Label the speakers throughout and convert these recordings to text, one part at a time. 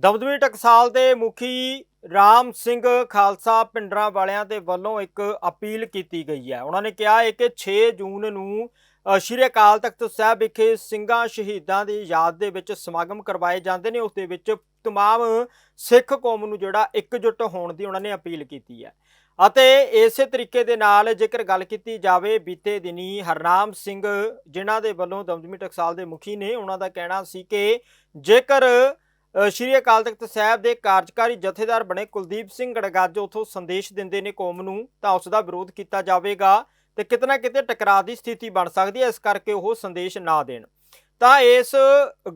Speaker 1: ਦਮਦਮੀ ਟਕਸਾਲ ਦੇ ਮੁਖੀ ਰਾਮ ਸਿੰਘ ਖਾਲਸਾ ਪਿੰਡਰਾਂ ਵਾਲਿਆਂ ਦੇ ਵੱਲੋਂ ਇੱਕ ਅਪੀਲ ਕੀਤੀ ਗਈ ਹੈ। ਉਹਨਾਂ ਨੇ ਕਿਹਾ ਹੈ ਕਿ 6 ਜੂਨ ਨੂੰ ਸ਼੍ਰੀ ਅਕਾਲ ਤਖਤ ਸਾਹਿਬ ਵਿਖੇ ਸਿੰਘਾਂ ਸ਼ਹੀਦਾਂ ਦੀ ਯਾਦ ਦੇ ਵਿੱਚ ਸਮਾਗਮ ਕਰਵਾਏ ਜਾਂਦੇ ਨੇ। ਉਸ ਦੇ ਵਿੱਚ ਤਮਾਮ ਸਿੱਖ ਕੌਮ ਨੂੰ ਜਿਹੜਾ ਇਕਜੁੱਟ ਹੋਣ ਦੀ ਉਹਨਾਂ ਨੇ ਅਪੀਲ ਕੀਤੀ ਹੈ। ਅਤੇ ਇਸੇ ਤਰੀਕੇ ਦੇ ਨਾਲ ਜੇਕਰ ਗੱਲ ਕੀਤੀ ਜਾਵੇ, ਬੀਤੇ ਦਿਨੀ ਹਰਨਾਮ ਸਿੰਘ, ਜਿਨ੍ਹਾਂ ਦੇ ਵੱਲੋਂ ਦਮਦਮੀ ਟਕਸਾਲ ਦੇ ਮੁਖੀ ਨੇ, ਉਹਨਾਂ ਦਾ ਕਹਿਣਾ ਸੀ ਕਿ ਜੇਕਰ ਸ਼੍ਰੀ ਅਕਾਲ ਤਖਤ ਸਾਹਿਬ ਦੇ ਕਾਰਜਕਾਰੀ ਜਥੇਦਾਰ ਬਣੇ ਕੁਲਦੀਪ ਸਿੰਘ ਗੜਗਾਜੋ ਉਥੋਂ ਸੰਦੇਸ਼ ਦਿੰਦੇ ਨੇ ਕੌਮ ਨੂੰ ਤਾਂ ਉਸ ਦਾ ਵਿਰੋਧ ਕੀਤਾ ਜਾਵੇਗਾ ਤੇ ਕਿਤੇ ਨਾ ਕਿਤੇ ਟਕਰਾਅ ਦੀ ਸਥਿਤੀ ਬਣ ਸਕਦੀ ਹੈ, ਇਸ ਕਰਕੇ ਉਹ ਸੰਦੇਸ਼ ਨਾ ਦੇਣ। ਤਾਂ ਇਸ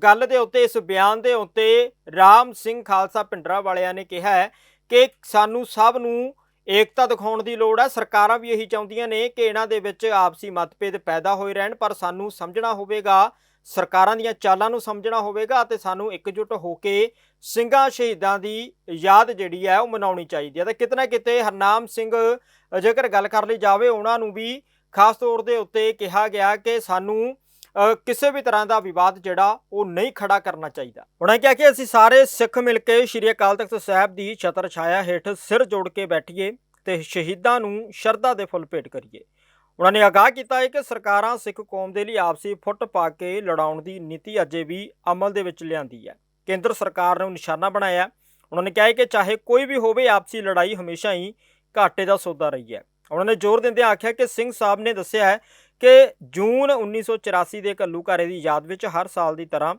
Speaker 1: ਗੱਲ ਦੇ ਉੱਤੇ, ਇਸ ਬਿਆਨ ਦੇ ਉੱਤੇ ਰਾਮ ਸਿੰਘ ਖਾਲਸਾ ਪਿੰਡਰਾ ਵਾਲਿਆਂ ਨੇ ਕਿਹਾ ਹੈ ਕਿ ਸਾਨੂੰ ਸਭ ਨੂੰ ਏਕਤਾ ਦਿਖਾਉਣ ਦੀ ਲੋੜ ਹੈ। ਸਰਕਾਰਾਂ ਵੀ ਇਹੀ ਚਾਹੁੰਦੀਆਂ ਨੇ ਕਿ ਇਹਨਾਂ ਦੇ ਵਿੱਚ ਆਪਸੀ ਮਤਭੇਦ ਪੈਦਾ ਹੋਏ ਰਹਿਣ, ਪਰ ਸਾਨੂੰ ਸਮਝਣਾ ਹੋਵੇਗਾ ਸਰਕਾਰਾਂ ਦੀਆਂ ਚਾਲਾਂ ਨੂੰ ਸਮਝਣਾ ਹੋਵੇਗਾ ਅਤੇ ਸਾਨੂੰ ਇਕਜੁੱਟ ਹੋ ਕੇ ਸਿੰਘਾਂ ਸ਼ਹੀਦਾਂ ਦੀ ਯਾਦ ਜਿਹੜੀ ਹੈ ਉਹ ਮਨਾਉਣੀ ਚਾਹੀਦੀ ਹੈ। ਤਾਂ ਕਿਤੇ ਨਾ ਕਿਤੇ ਹਰਨਾਮ ਸਿੰਘ ਜੇਕਰ ਗੱਲ ਕਰ ਲਈ ਜਾਵੇ ਉਹਨਾਂ ਨੂੰ ਵੀ ਖਾਸ ਤੌਰ ਦੇ ਉੱਤੇ ਕਿਹਾ ਗਿਆ ਕਿ ਸਾਨੂੰ ਅ, ਕਿਸੇ ਵੀ ਤਰ੍ਹਾਂ ਦਾ ਵਿਵਾਦ ਜਿਹੜਾ ਉਹ ਨਹੀਂ ਖੜਾ ਕਰਨਾ ਚਾਹੀਦਾ। ਉਹਨਾਂ ਕਿਹਾ ਕਿ ਅਸੀਂ ਸਾਰੇ ਸਿੱਖ ਮਿਲ ਕੇ ਸ਼੍ਰੀ ਅਕਾਲ ਤਖਤ ਸਾਹਿਬ ਦੀ ਛਤਰ ਛਾਇਆ ਹੇਠ ਸਿਰ ਜੋੜ ਕੇ ਬੈਠੀਏ ਤੇ ਸ਼ਹੀਦਾਂ ਨੂੰ ਸ਼ਰਧਾ ਦੇ ਫੁੱਲ ਭੇਟ ਕਰੀਏ। ਉਹਨਾਂ ਨੇ ਆਗਾਹ ਕੀਤਾ ਹੈ ਕਿ ਸਰਕਾਰਾਂ ਸਿੱਖ ਕੌਮ ਦੇ ਲਈ ਆਪਸੀ ਫੁੱਟ ਪਾ ਕੇ ਲੜਾਉਣ ਦੀ ਨੀਤੀ ਅਜੇ ਵੀ ਅਮਲ ਦੇ ਵਿੱਚ ਲਿਆਂਦੀ ਹੈ। ਕੇਂਦਰ ਸਰਕਾਰ ਨੂੰ ਨਿਸ਼ਾਨਾ ਬਣਾਇਆ ਉਹਨਾਂ ਨੇ ਕਿਹਾ ਹੈ ਕਿ ਚਾਹੇ ਕੋਈ ਵੀ ਹੋਵੇ, ਆਪਸੀ ਲੜਾਈ ਹਮੇਸ਼ਾ ਹੀ ਘਾਟੇ ਦਾ ਸੌਦਾ ਰਹੀ ਹੈ। ਉਹਨਾਂ ਨੇ ਜ਼ੋਰ ਦਿੰਦਿਆਂ ਆਖਿਆ ਕਿ ਸਿੰਘ ਸਾਹਿਬ ਨੇ ਦੱਸਿਆ ਹੈ ਕਿ ਜੂਨ 1984 ਦੇ ਘੱਲੂਘਾਰੇ ਦੀ ਯਾਦ ਵਿੱਚ ਹਰ ਸਾਲ ਦੀ ਤਰ੍ਹਾਂ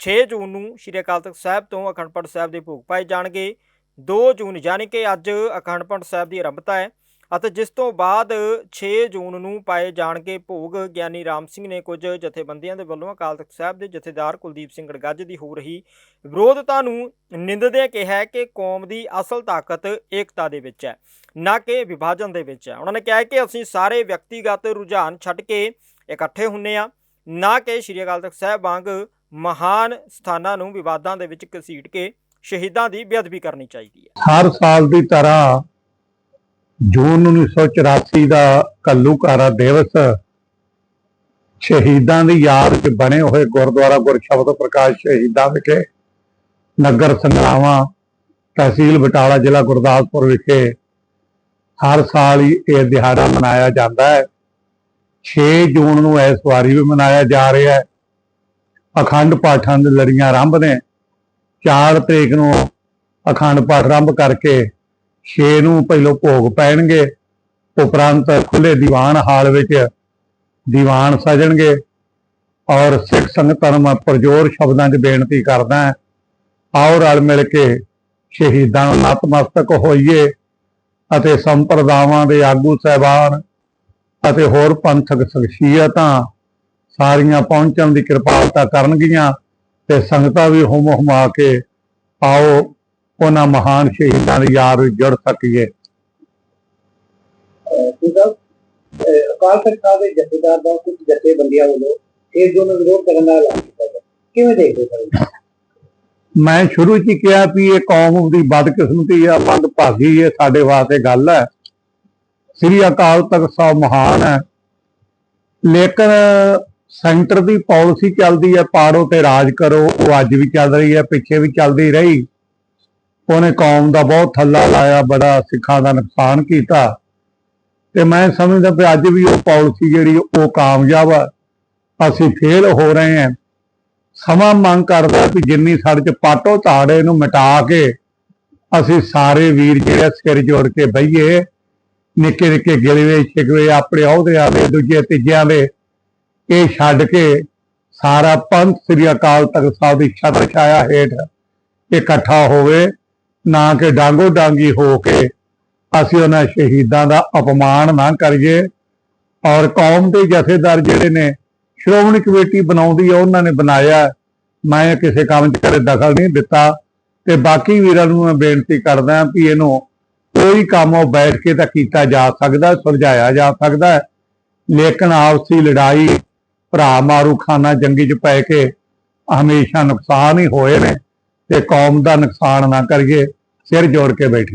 Speaker 1: 6 ਜੂਨ ਨੂੰ ਸ਼੍ਰੀ ਅਕਾਲ ਤਖਤ ਸਾਹਿਬ ਤੋਂ ਅਖੰਡ ਪਾਠ ਸਾਹਿਬ ਦੇ ਭੋਗ ਪਾਏ ਜਾਣਗੇ। 2 ਜੂਨ ਯਾਨੀ ਕਿ ਅੱਜ ਅਖੰਡ ਪਾਠ ਸਾਹਿਬ ਦੀ ਆਰੰਭਤਾ ਹੈ। ਅਤੇ ਜਿਸ ਤੋਂ ਬਾਅਦ 6 ਜੂਨ ਨੂੰ ਪਾਏ ਜਾਣਗੇ ਭੋਗ, ਗਿਆਨੀ ਰਾਮ ਸਿੰਘ ਨੇ ਕੁਝ ਜਥੇਬੰਦੀਆਂ ਦੇ ਵੱਲੋਂ ਅਕਾਲ ਤਖਤ ਸਾਹਿਬ ਦੇ ਜਥੇਦਾਰ ਕੁਲਦੀਪ ਸਿੰਘ ਗੜਗੱਜ ਦੀ ਹੋ ਰਹੀ ਵਿਰੋਧਤਾ ਨੂੰ ਨਿੰਦਦਿਆਂ ਕਿਹਾ ਕਿ ਕੌਮ ਦੀ ਅਸਲ ਤਾਕਤ ਏਕਤਾ ਦੇ ਵਿੱਚ ਹੈ, ਨਾ ਕਿ ਵਿਭਾਜਨ ਦੇ ਵਿੱਚ ਹੈ। ਉਹਨਾਂ ਨੇ ਕਿਹਾ ਕਿ ਅਸੀਂ ਸਾਰੇ ਵਿਅਕਤੀਗਤ ਰੁਝਾਨ ਛੱਡ ਕੇ ਇਕੱਠੇ ਹੁੰਨੇ ਆ ਨਾ ਕਿ ਸ਼੍ਰੀ ਅਕਾਲ ਤਖਤ ਸਾਹਿਬ ਵਾਂਗ ਮਹਾਨ ਸਥਾਨਾਂ ਨੂੰ ਵਿਵਾਦਾਂ ਦੇ ਵਿੱਚ ਘਸੀਟ ਕੇ ਸ਼ਹੀਦਾਂ ਦੀ ਬੇਅਦਬੀ ਕਰਨੀ ਚਾਹੀਦੀ ਹੈ।
Speaker 2: ਹਰ ਸਾਲ ਦੀ ਤਰ੍ਹਾਂ ਜੂਨ 1984 ਦਾ ਕੱਲੂਕਾਰਾ ਦਿਵਸ ਸ਼ਹੀਦਾਂ ਦੀ ਯਾਦ ਵਿੱਚ ਬਣੇ ਹੋਏ ਗੁਰਦੁਆਰਾ ਗੁਰਸ਼ਬਦ ਪ੍ਰਕਾਸ਼ ਸ਼ਹੀਦਾਂ ਵਿਖੇ ਨਗਰ ਸੰਗਰਾਵਾਂ, ਤਹਿਸੀਲ ਬਟਾਲਾ, ਜ਼ਿਲ੍ਹਾ ਗੁਰਦਾਸਪੁਰ ਵਿਖੇ ਹਰ ਸਾਲ ਹੀ ਇਹ ਦਿਹਾੜਾ ਮਨਾਇਆ ਜਾਂਦਾ ਹੈ। 6 ਜੂਨ ਨੂੰ ਇਸ ਵਾਰੀ ਵੀ ਮਨਾਇਆ ਜਾ ਰਿਹਾ ਹੈ। ਅਖੰਡ ਪਾਠਾਂ ਦੀ ਲੜੀਆਂ ਆਰੰਭ ਨੇ। 4 ਤਰੀਕ ਨੂੰ ਅਖੰਡ ਪਾਠ ਆਰੰਭ ਕਰਕੇ 6 ਨੂੰ ਪਹਿਲੋਂ ਭੋਗ ਪੈਣਗੇ, ਉਪਰੰਤ ਖੁੱਲੇ ਦੀਵਾਨ ਹਾਲ ਵਿੱਚ ਦੀਵਾਨ ਸਜਣਗੇ ਔਰ ਸਿੱਖ ਸੰਗਤਾਂ ਨੂੰ ਮੈਂ ਪ੍ਰਜੋਰ ਸ਼ਬਦਾਂ 'ਚ ਬੇਨਤੀ ਕਰਦਾ ਆਓ ਰਲ ਮਿਲ ਕੇ ਸ਼ਹੀਦਾਂ ਨੂੰ ਨਤਮਸਤਕ ਹੋਈਏ ਅਤੇ ਸੰਪਰਦਾਵਾਂ ਦੇ ਆਗੂ ਸਹਿਬਾਨ ਅਤੇ ਹੋਰ ਪੰਥਕ ਸ਼ਖਸੀਅਤਾਂ ਸਾਰੀਆਂ ਪਹੁੰਚਣ ਦੀ ਕਿਰਪਾਲਤਾ ਕਰਨਗੀਆਂ ਤੇ ਸੰਗਤਾਂ ਵੀ ਹੁਮ ਹੁਮਾ ਕੇ ਆਓ ਉਹਨਾਂ ਮਹਾਨ ਸ਼ਹੀਦਾਂ ਦੀ ਯਾਦ ਵਿੱਚ ਜੁੜ ਸਕੀਏ।
Speaker 3: ਠੀਕ ਆ। ਅਹ ਅਕਾਲ ਤਖਤ ਸਾਹਿਬ ਦੇ ਜਥੇਦਾਰ ਦਾ ਕੁਝ ਜਥੇਬੰਦੀਆਂ ਵੱਲੋਂ ਇਸ ਜੋ ਨੂੰ ਵਿਰੋਧ ਕਰਨ ਦਾ ਐਲਾਨ ਕੀਤਾ ਗਿਆ। ਕਿਵੇਂ ਦੇਖਦੇ ਹੋ ਸਰ
Speaker 2: ਮੈਂ ਸ਼ੁਰੂ 'ਚ ਹੀ ਕਿਹਾ ਵੀ ਇਹ ਕੌਮ ਦੀ ਬਦਕਿਸਮਤੀ ਆ ਭਾਗੀ ਇਹ ਸਾਡੇ ਵਾਸਤੇ ਗੱਲ ਹੈ। ਸ੍ਰੀ ਅਕਾਲ ਤਖਤ ਸਾਹਿਬ ਮਹਾਨ ਹੈ। ਲੇਕਿਨ ਸੈਂਟਰ ਦੀ ਪਾਲਿਸੀ ਚੱਲਦੀ ਹੈ ਪਾੜੋ ਤੇ ਰਾਜ ਕਰੋ ਉਹ ਅੱਜ ਵੀ ਚੱਲ ਰਹੀ ਹੈ ਪਿੱਛੇ ਵੀ ਚੱਲਦੀ ਰਹੀ। ਉਹਨੇ ਕੌਮ ਦਾ ਬਹੁਤ ਥੱਲਾ ਲਾਇਆ, ਬੜਾ ਸਿੱਖਾਂ ਦਾ ਨੁਕਸਾਨ ਕੀਤਾ। ਤੇ ਮੈਂ ਸਮਝਦਾ ਵੀ ਅੱਜ ਵੀ ਉਹ ਪਾਲਿਸੀ ਜਿਹੜੀ, ਉਹ ਕਾਮਯਾਬ ਆ। ਅਸੀਂ ਫੇਲ ਹੋ ਰਹੇ ਹਾਂ। ਸਮਾਂ ਮੰਗ ਕਰਦਾ ਵੀ ਜਿੰਨੀ ਸਾਡੇ ਚ ਪਾਟੋ ਧਾੜੇ ਨੂੰ ਮਿਟਾ ਕੇ ਅਸੀਂ ਸਾਰੇ ਵੀਰ ਜਿਹੜੇ ਸਿਰ ਜੋੜ ਕੇ ਬਈਏ ਨਿੱਕੇ ਨਿੱਕੇ ਗਿਲਵੇ ਛਿਕਵੇ ਆਪਣੇ ਅਹੁਦਿਆਂ ਦੇ, ਦੂਜੇ ਤੀਜਿਆਂ ਦੇ, ਇਹ ਛੱਡ ਕੇ ਸਾਰਾ ਪੰਥ ਸ੍ਰੀ ਅਕਾਲ ਤਖਤ ਸਾਹਿਬ ਦੀ ਛਤਰ ਛਾਇਆ ਹੇਠ ਇਕੱਠਾ ਹੋਵੇ। ਨਾ ਕਿ ਡਾਂਗੋ ਡਾਂਗੀ ਹੋ ਕੇ ਅਸੀਂ ਉਹਨਾਂ ਸ਼ਹੀਦਾਂ ਦਾ ਅਪਮਾਨ ਨਾ ਕਰੀਏ। ਔਰ ਕੌਮ ਦੇ ਜਥੇਦਾਰ ਜਿਹੜੇ ਨੇ, ਸ਼੍ਰੋਮਣੀ ਕਮੇਟੀ ਬਣਾਉਂਦੀ ਹੈ ਉਹਨਾਂ ਨੇ ਬਣਾਇਆ। ਮੈਂ ਕਿਸੇ ਕੰਮ 'ਚ ਕਦੇ ਦਖਲ ਨਹੀਂ ਦਿੱਤਾ। ਤੇ ਬਾਕੀ ਵੀਰਾਂ ਨੂੰ ਮੈਂ ਬੇਨਤੀ ਕਰਦਾ ਵੀ ਇਹਨੂੰ ਕੋਈ ਕੰਮ ਉਹ ਬੈਠ ਕੇ ਤਾਂ ਕੀਤਾ ਜਾ ਸਕਦਾ, ਸੁਲਝਾਇਆ ਜਾ ਸਕਦਾ। ਲੇਕਿਨ ਆਪਸੀ ਲੜਾਈ, ਭਰਾ ਮਾਰੂ ਖਾਨਾ ਜੰਗੀ 'ਚ ਪੈ ਕੇ ਹਮੇਸ਼ਾ ਨੁਕਸਾਨ ਹੀ ਹੋਏ ਨੇ। ਤੇ ਕੌਮ ਦਾ ਨੁਕਸਾਨ ਨਾ ਕਰੀਏ। ਸਿਰ ਜੋੜ ਕੇ ਬੈਠੀ।